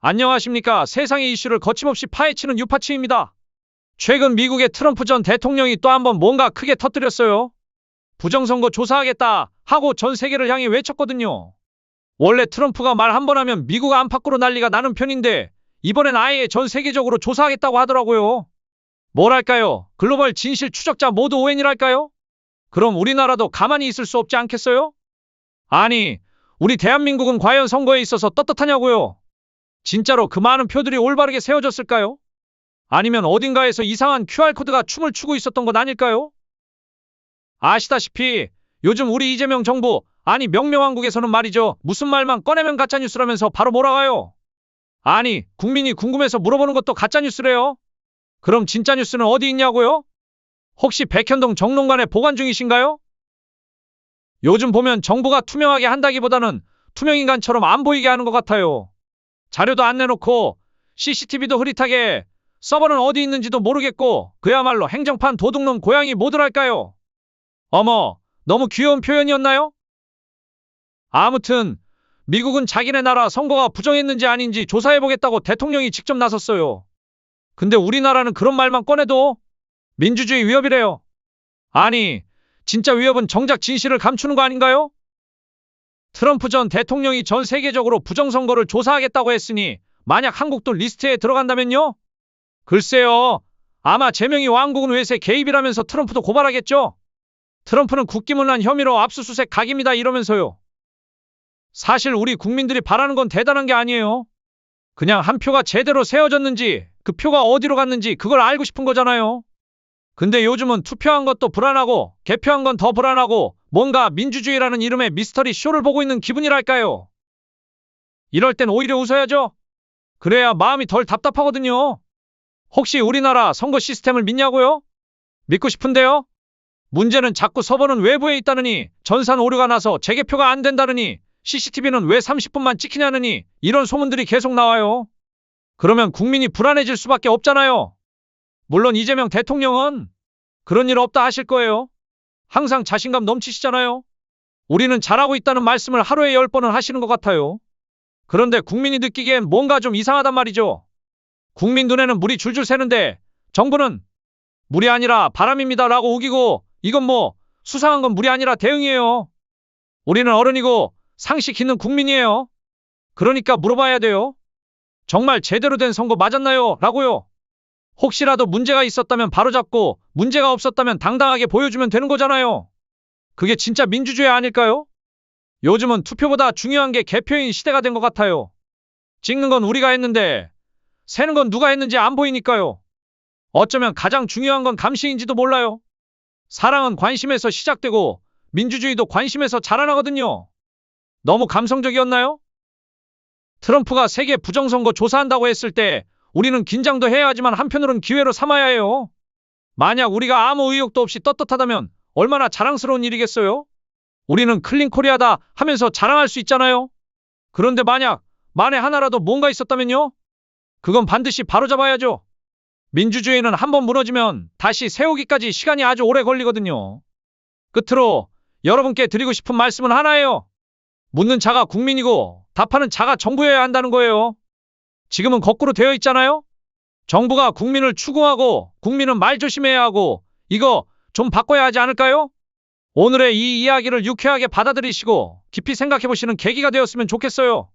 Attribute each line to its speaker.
Speaker 1: 안녕하십니까. 세상의 이슈를 거침없이 파헤치는 유파치입니다. 최근 미국의 트럼프 전 대통령이 또 한 번 뭔가 크게 터뜨렸어요. 부정선거 조사하겠다 하고 전 세계를 향해 외쳤거든요. 원래 트럼프가 말 한 번 하면 미국 안팎으로 난리가 나는 편인데 이번엔 아예 전 세계적으로 조사하겠다고 하더라고요. 뭐랄까요? 글로벌 진실 추적자 모두 오웬이랄까요? 그럼 우리나라도 가만히 있을 수 없지 않겠어요? 아니, 우리 대한민국은 과연 선거에 있어서 떳떳하냐고요? 진짜로 그 많은 표들이 올바르게 세워졌을까요? 아니면 어딘가에서 이상한 QR코드가 춤을 추고 있었던 건 아닐까요? 아시다시피 요즘 우리 이재명 정부, 아니 명명왕국에서는 말이죠. 무슨 말만 꺼내면 가짜뉴스라면서 바로 몰아가요. 아니, 국민이 궁금해서 물어보는 것도 가짜뉴스래요. 그럼 진짜 뉴스는 어디 있냐고요? 혹시 백현동 정론관에 보관 중이신가요? 요즘 보면 정부가 투명하게 한다기보다는 투명인간처럼 안 보이게 하는 것 같아요. 자료도 안 내놓고 CCTV도 흐릿하게 서버는 어디 있는지도 모르겠고 그야말로 행정판 도둑놈 고양이 뭐들할까요? 어머, 너무 귀여운 표현이었나요? 아무튼 미국은 자기네 나라 선거가 부정했는지 아닌지 조사해보겠다고 대통령이 직접 나섰어요. 근데 우리나라는 그런 말만 꺼내도 민주주의 위협이래요. 아니, 진짜 위협은 정작 진실을 감추는 거 아닌가요? 트럼프 전 대통령이 전 세계적으로 부정선거를 조사하겠다고 했으니 만약 한국도 리스트에 들어간다면요? 글쎄요. 아마 제명이 왕국은 외세 개입이라면서 트럼프도 고발하겠죠? 트럼프는 국기문란 혐의로 압수수색 각입니다 이러면서요. 사실 우리 국민들이 바라는 건 대단한 게 아니에요. 그냥 한 표가 제대로 세워졌는지 그 표가 어디로 갔는지 그걸 알고 싶은 거잖아요. 근데 요즘은 투표한 것도 불안하고 개표한 건 더 불안하고 뭔가 민주주의라는 이름의 미스터리 쇼를 보고 있는 기분이랄까요. 이럴 땐 오히려 웃어야죠. 그래야 마음이 덜 답답하거든요. 혹시 우리나라 선거 시스템을 믿냐고요? 믿고 싶은데요? 문제는 자꾸 서버는 외부에 있다느니 전산 오류가 나서 재개표가 안 된다느니 CCTV는 왜 30분만 찍히냐느니 이런 소문들이 계속 나와요. 그러면 국민이 불안해질 수밖에 없잖아요. 물론 이재명 대통령은 그런 일 없다 하실 거예요. 항상 자신감 넘치시잖아요. 우리는 잘하고 있다는 말씀을 하루에 열 번은 하시는 것 같아요. 그런데 국민이 느끼기엔 뭔가 좀 이상하단 말이죠. 국민 눈에는 물이 줄줄 새는데 정부는 물이 아니라 바람입니다 라고 우기고 이건 뭐 수상한 건 물이 아니라 대응이에요. 우리는 어른이고 상식 있는 국민이에요. 그러니까 물어봐야 돼요. 정말 제대로 된 선거 맞았나요? 라고요. 혹시라도 문제가 있었다면 바로잡고 문제가 없었다면 당당하게 보여주면 되는 거잖아요. 그게 진짜 민주주의 아닐까요? 요즘은 투표보다 중요한 게 개표인 시대가 된 것 같아요. 찍는 건 우리가 했는데 세는 건 누가 했는지 안 보이니까요. 어쩌면 가장 중요한 건 감시인지도 몰라요. 사랑은 관심에서 시작되고 민주주의도 관심에서 자라나거든요. 너무 감성적이었나요? 트럼프가 세계 부정선거 조사한다고 했을 때 우리는 긴장도 해야 하지만 한편으론 기회로 삼아야 해요. 만약 우리가 아무 의욕도 없이 떳떳하다면 얼마나 자랑스러운 일이겠어요? 우리는 클린 코리아다 하면서 자랑할 수 있잖아요. 그런데 만약 만에 하나라도 뭔가 있었다면요? 그건 반드시 바로잡아야죠. 민주주의는 한번 무너지면 다시 세우기까지 시간이 아주 오래 걸리거든요. 끝으로 여러분께 드리고 싶은 말씀은 하나예요. 묻는 자가 국민이고 답하는 자가 정부여야 한다는 거예요. 지금은 거꾸로 되어 있잖아요? 정부가 국민을 추궁하고 국민은 말 조심해야 하고 이거 좀 바꿔야 하지 않을까요? 오늘의 이 이야기를 유쾌하게 받아들이시고 깊이 생각해 보시는 계기가 되었으면 좋겠어요.